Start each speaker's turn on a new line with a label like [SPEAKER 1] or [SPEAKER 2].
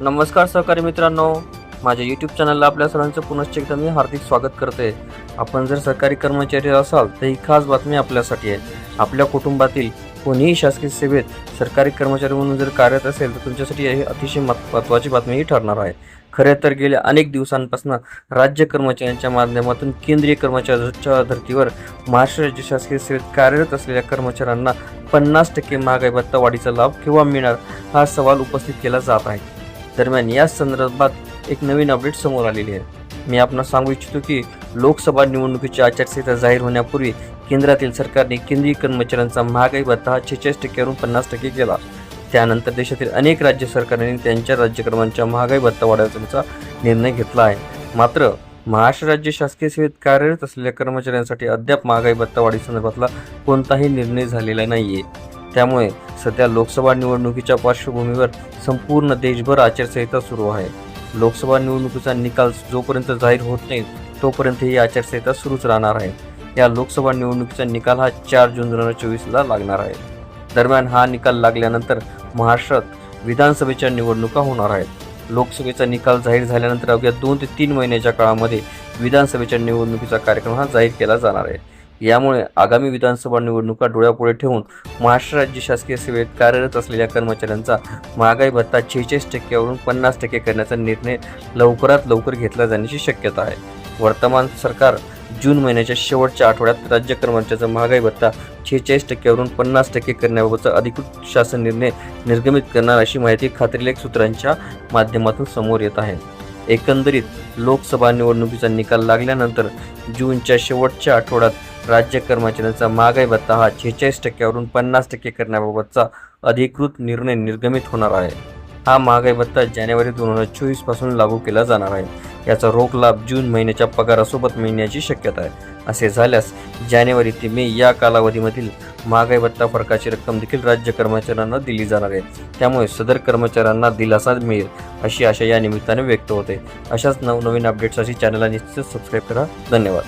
[SPEAKER 1] नमस्कार सहकारी मित्रांनो. माझ्या यूट्यूब चॅनलला आपल्या सर्वांचं पुनश्च एकदा मी हार्दिक स्वागत करते. आपण जर सरकारी कर्मचारी असाल तर ही खास बातमी आपल्यासाठी आहे. आपल्या कुटुंबातील कोणीही शासकीय सेवेत सरकारी कर्मचारी म्हणून जर कार्यरत असेल तर तुमच्यासाठी ही अतिशय महत्- महत्त्वाची बातमीही ठरणार आहे. खरे तर गेल्या अनेक दिवसांपासून राज्य कर्मचाऱ्यांच्या माध्यमातून केंद्रीय कर्मचाऱ्यांच्या धर्तीवर महाराष्ट्र राज्य शासकीय सेवेत कार्यरत असलेल्या कर्मचाऱ्यांना पन्नास टक्के महागाई भत्ता वाढीचा लाभ केव्हा मिळणार हा सवाल उपस्थित केला जात आहे. दरम्यान या संदर्भात एक नवीन अपडेट समोर आलेली आहे. मी आपणास सांगू इच्छितो की लोकसभा निवडणुकीची आचारसंहिता जाहीर होण्यापूर्वी केंद्रातील सरकारने केंद्रीय कर्मचाऱ्यांचा महागाई भत्ता हा छेचाळीस टक्क्यावरून पन्नास टक्के केला. त्यानंतर देशातील अनेक राज्य सरकारांनी त्यांच्या राज्यक्रमांच्या महागाई भत्ता वाढवण्याचा निर्णय घेतला आहे. मात्र महाराष्ट्र राज्य शासकीय सेवेत कार्यरत असलेल्या कर्मचाऱ्यांसाठी अद्याप महागाई भत्ता वाढीसंदर्भातला कोणताही निर्णय झालेला नाही आहे त्यामुळे सध्या लोकसभा निवडणुकीच्या पार्श्वभूमीवर संपूर्ण देशभर आचारसंहिता सुरू आहे. लोकसभा निवडणुकीचा निकाल जोपर्यंत जाहीर होत नाही तोपर्यंत ही आचारसंहिता सुरूच राहणार आहे. या लोकसभा निवडणुकीचा निकाल हा चार जून दोन हजार चोवीसला लागणार आहे. दरम्यान हा निकाल लागल्यानंतर महाराष्ट्रात विधानसभेच्या निवडणुका होणार आहेत. लोकसभेचा निकाल जाहीर झाल्यानंतर अवघ्या दोन ते तीन महिन्याच्या काळामध्ये विधानसभेच्या निवडणुकीचा कार्यक्रम हा जाहीर केला जाणार आहे. यामुळे आगामी विधानसभा निवडणुका डोळ्यापुढे ठेवून महाराष्ट्र राज्य शासकीय सेवेत कार्यरत असलेल्या कर्मचाऱ्यांचा महागाई भत्ता शेहेचाळीस टक्क्यावरून पन्नास टक्के करण्याचा निर्णय लवकरात लवकर घेतला जाण्याची शक्यता आहे. वर्तमान सरकार जून महिन्याच्या शेवटच्या आठवड्यात राज्य कर्मचाऱ्यांचा महागाई भत्ता छेचाळीस टक्क्यावरून पन्नास टक्के करण्याबाबतचा अधिकृत शासन निर्णय निर्गमित करणार अशी माहिती खात्रीलेख सूत्रांच्या माध्यमातून समोर येत आहे. एकंदरीत लोकसभा निवडणुकीचा निकाल लागल्यानंतर जूनच्या शेवटच्या आठवड्यात राज्य कर्मचाऱ्यांचा महागाई भत्ता हा छेचाळीस टक्क्यावरून पन्नास टक्के करण्याबाबतचा अधिकृत निर्णय निर्गमित होणार आहे. हा महागाई भत्ता जानेवारी दोन हजार चोवीसपासून लागू केला जाणार आहे. याचा रोख लाभ जून महिन्याच्या पगारासोबत मिळण्याची शक्यता आहे. असे झाल्यास जानेवारी ते मे या कालावधीमधील महागाई भत्ता फरकाची रक्कम देखील राज्य कर्मचाऱ्यांना दिली जाणार आहे. त्यामुळे सदर कर्मचाऱ्यांना दिलासा मिळेल अशी आशा या निमित्ताने व्यक्त होते. अशाच नवनवीन अपडेट्ससाठी चॅनलला निश्चित सबस्क्राईब करा. धन्यवाद.